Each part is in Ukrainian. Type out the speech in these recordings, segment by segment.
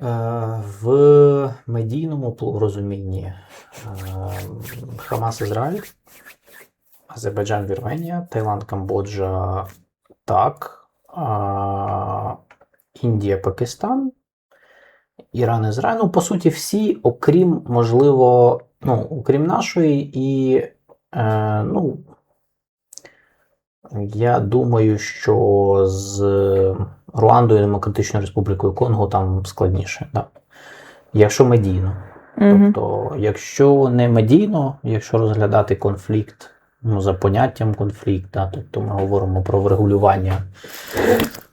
В медійному розумінні е, Хамас Ізраїль, Азербайджан Вірменія, Таїланд, Камбоджа так, Індія, Пакистан, Іран, Ізраїль. Ну, по суті, всі, окрім, можливо, ну, окрім нашої, і е, ну, я думаю, що з Руандою Демократичною Республікою Конго там складніше. Да. Якщо медійно. Мгм. Тобто, якщо не медійно, якщо розглядати конфлікт ну, за поняттям конфлікт, да, тобто ми говоримо про врегулювання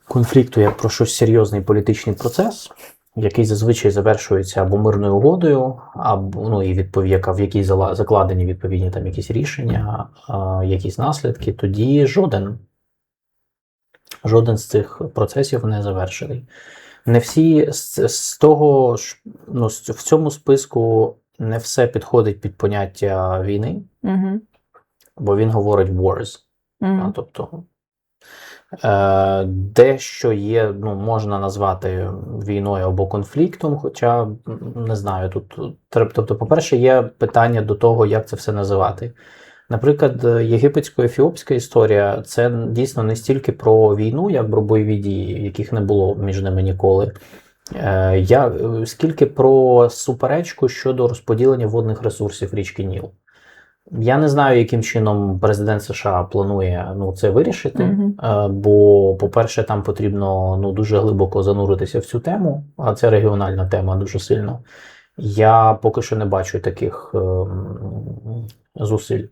конфлікту як про щось серйозний політичний процес, який зазвичай завершується або мирною угодою, або ну і відпов, яка в якій закладені відповідні там якісь рішення, якісь наслідки, тоді жоден. Жоден з цих процесів не завершений. Не всі з, з того ж, ну, з- в цьому списку не все підходить під поняття війни, Мгм. бо він говорить wars. Мгм. А, тобто дещо є, ну, можна назвати війною або конфліктом, хоча не знаю, тут. Тобто, по-перше, є питання до того, як це все називати. Наприклад, е, єгипетсько-ефіопська історія це дійсно не стільки про війну, як про бойові дії, яких не було між ними ніколи. Е, Я, е, скільки про суперечку щодо розподілення водних ресурсів річки Ніл. Я не знаю, яким чином президент США планує ну, це вирішити. Е, Бо, по-перше, там потрібно ну, дуже глибоко зануритися в цю тему, а це регіональна тема дуже сильно. Я поки що не бачу таких ем, зусиль.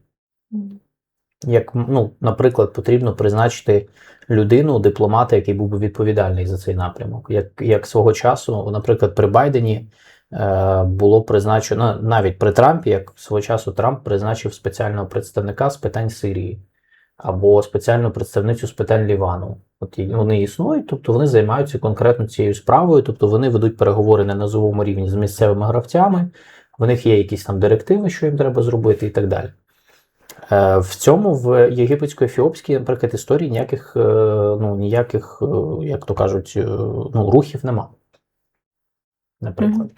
Як, ну, наприклад, потрібно призначити людину, дипломата, який був би відповідальний за цей напрямок. Як, як свого часу, наприклад, при Байдені було призначено навіть при Трампі, як свого часу Трамп призначив спеціального представника з питань Сирії або спеціальну представницю з питань Лівану. От вони існують, тобто вони займаються конкретно цією справою, тобто вони ведуть переговори на низовому рівні з місцевими гравцями. В них є якісь там директиви, що їм треба зробити, і так далі. Е, В цьому в єгипетсько-ефіопській, наприклад, історії ніяких, е, ну, ніяких, е, як то кажуть, е, ну, рухів нема. Наприклад.